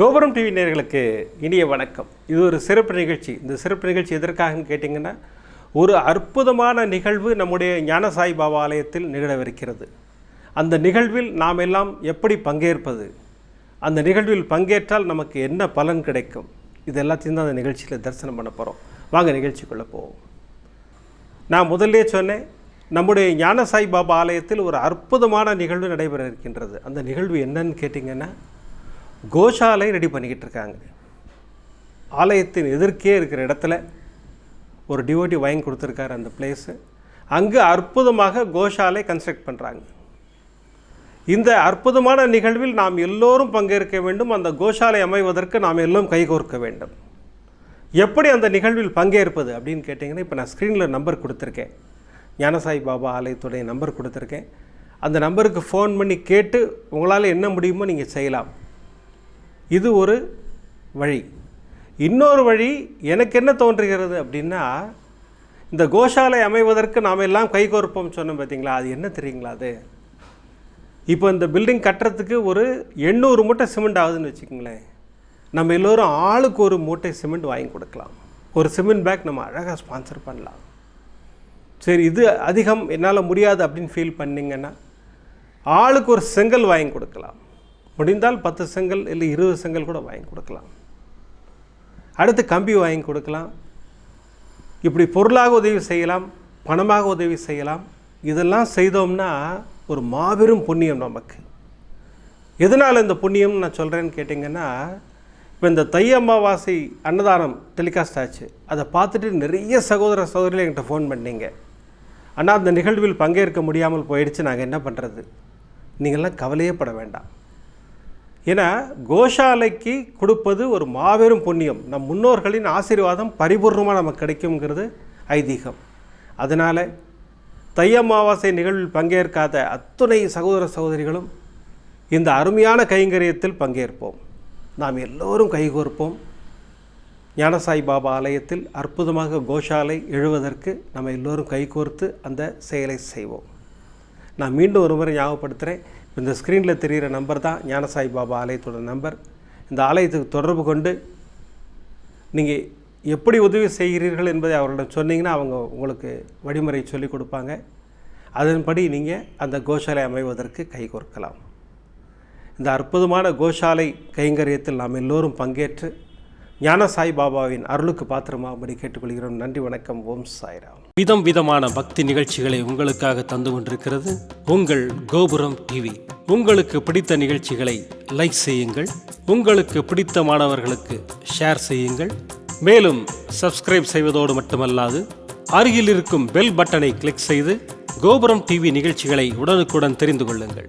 கோபுரம் டிவி நேர்களுக்கு இனிய வணக்கம். இது ஒரு சிறப்பு நிகழ்ச்சி. இந்த சிறப்பு நிகழ்ச்சி எதற்காகன்னு கேட்டிங்கன்னா ஒரு அற்புதமான நிகழ்வு நம்முடைய ஞானசாய் பாபா ஆலயத்தில் நிகழவிருக்கிறது. அந்த நிகழ்வில் நாம் எல்லாம் எப்படி பங்கேற்பது? அந்த நிகழ்வில் பங்கேற்றால் நமக்கு என்ன பலன் கிடைக்கும்? இது எல்லாத்தையும் தான் அந்த நிகழ்ச்சியில் தரிசனம் பண்ண போகிறோம் வாங்க நிகழ்ச்சிக்குள்ளே போவோம். நான் முதல்லே சொன்னேன் நம்முடைய ஞானசாய் பாபா ஆலயத்தில் ஒரு அற்புதமான நிகழ்வு நடைபெற இருக்கின்றது. அந்த நிகழ்வு என்னன்னு கேட்டிங்கன்னா கோஷாலை ரெடி பண்ணிக்கிட்டு இருக்காங்க ஆலயத்தின் எதிர்க்கே இருக்கிற இடத்துல ஒரு டிவோட்டி வாங்கி கொடுத்துருக்காரு அந்த பிளேஸு அங்கே அற்புதமாக கோஷாலை கன்ஸ்ட்ரக்ட் பண்ணுறாங்க இந்த அற்புதமான நிகழ்வில் நாம் எல்லோரும் பங்கேற்க வேண்டும். அந்த கோஷாலை அமைவதற்கு நாம் எல்லோரும் கைகோர்க்க வேண்டும். எப்படி அந்த நிகழ்வில் பங்கேற்பது அப்படின்னு கேட்டிங்கன்னா இப்போ நான் ஸ்க்ரீனில் நம்பர் கொடுத்துருக்கேன். ஞானசாய் பாபா ஆலயத்துடைய நம்பர் கொடுத்துருக்கேன். அந்த நம்பருக்கு ஃபோன் பண்ணி கேட்டு உங்களால் என்ன முடியுமோ நீங்கள் செய்யலாம். இது ஒரு வழி. இன்னொரு வழி எனக்கு என்ன தோன்றுகிறது அப்படின்னா இந்த கோஷாலை அமைவதற்கு நாம் எல்லாம் கைகோர்ப்போம் சொன்னோம் பார்த்தீங்களா அது என்ன தெரியுங்களா அது? இப்போ இந்த பில்டிங் கட்டுறதுக்கு ஒரு எண்ணூறு மூட்டை சிமெண்ட் ஆகுதுன்னு வச்சுக்கோங்களேன். நம்ம எல்லோரும் ஆளுக்கு ஒரு மூட்டை சிமெண்ட் வாங்கி கொடுக்கலாம். ஒரு சிமெண்ட் பேக் நம்ம அழகாக ஸ்பான்சர் பண்ணலாம். சரி இது அதிகம் என்னால் முடியாது அப்படின்னு ஃபீல் பண்ணிங்கன்னா ஆளுக்கு ஒரு செங்கல் வாங்கி கொடுக்கலாம். முடிந்தால் பத்து செங்கல் இல்லை இருபது செங்கல் கூட வாங்கி கொடுக்கலாம். அடுத்து கம்பி வாங்கி கொடுக்கலாம். இப்படி பொருளாக உதவி செய்யலாம் பணமாக உதவி செய்யலாம். இதெல்லாம் செய்தோம்னா ஒரு மாபெரும் புண்ணியம் நமக்கு. எதனால் இந்த புண்ணியம்னு நான் சொல்கிறேன்னு கேட்டிங்கன்னா இப்போ இந்த தை அமாவாசை அன்னதானம் டெலிகாஸ்ட் ஆச்சு. அதை பார்த்துட்டு நிறைய சகோதர சகோதரிகள் என்கிட்ட ஃபோன் பண்ணீங்க. ஆனால் அந்த நிகழ்வில் பங்கேற்க முடியாமல் போயிடுச்சு. நாங்கள் என்ன பண்ணுறது நீங்கள்லாம் கவலையே பட வேண்டாம். ஏன்னா கோஷாலைக்கு கொடுப்பது ஒரு மாபெரும் புண்ணியம். நம் முன்னோர்களின் ஆசீர்வாதம் பரிபூர்ணமாக நமக்கு கிடைக்குங்கிறது ஐதீகம். அதனால் தை அமாவாசை நிகழ்வில் பங்கேற்காத அத்துணை சகோதர சகோதரிகளும் இந்த அருமையான கைங்கரியத்தில் பங்கேற்போம். நாம் எல்லோரும் கைகோர்ப்போம் ஞானசாய் பாபா ஆலயத்தில் அற்புதமாக கோஷாலை எழுவதற்கு நம்ம எல்லோரும் கைகோர்த்து அந்த செயலை செய்வோம். நான் மீண்டும் ஒரு முறை ஞாபகப்படுத்துகிறேன் இந்த ஸ்க்ரீனில் தெரிகிற நம்பர் தான் ஞானசாய் பாபா ஆலயத்தோட நம்பர் இந்த ஆலயத்துக்கு தொடர்பு கொண்டு நீங்கள் எப்படி உதவி செய்கிறீர்கள் என்பதை அவர்களிடம் சொன்னீங்கன்னா அவங்க உங்களுக்கு வழிமுறை சொல்லிக் கொடுப்பாங்க. அதன்படி நீங்கள் அந்த கோஷாலை அமைவதற்கு கைகோர்க்கலாம் இந்த அற்புதமான கோஷாலை கைங்கரியத்தில் நாம் எல்லோரும் பங்கேற்று ஞான சாய் பாபாவின் அருளுக்கு பாத்திரமாகும்படி கேட்டுக்கொள்கிறோம். நன்றி வணக்கம். ஓம் சாய்ராம். விதம் விதமான பக்தி நிகழ்ச்சிகளை உங்களுக்காக தந்து கொண்டிருக்கிறது உங்கள் கோபுரம் டிவி உங்களுக்கு பிடித்த நிகழ்ச்சிகளை லைக் செய்யுங்கள். உங்களுக்கு பிடித்த மாணவர்களுக்கு ஷேர் செய்யுங்கள். மேலும் சப்ஸ்கிரைப் செய்வதோடு மட்டுமல்லாது அருகில் இருக்கும் பெல் பட்டனை கிளிக் செய்து கோபுரம் டிவி நிகழ்ச்சிகளை உடனுக்குடன் தெரிந்து கொள்ளுங்கள்.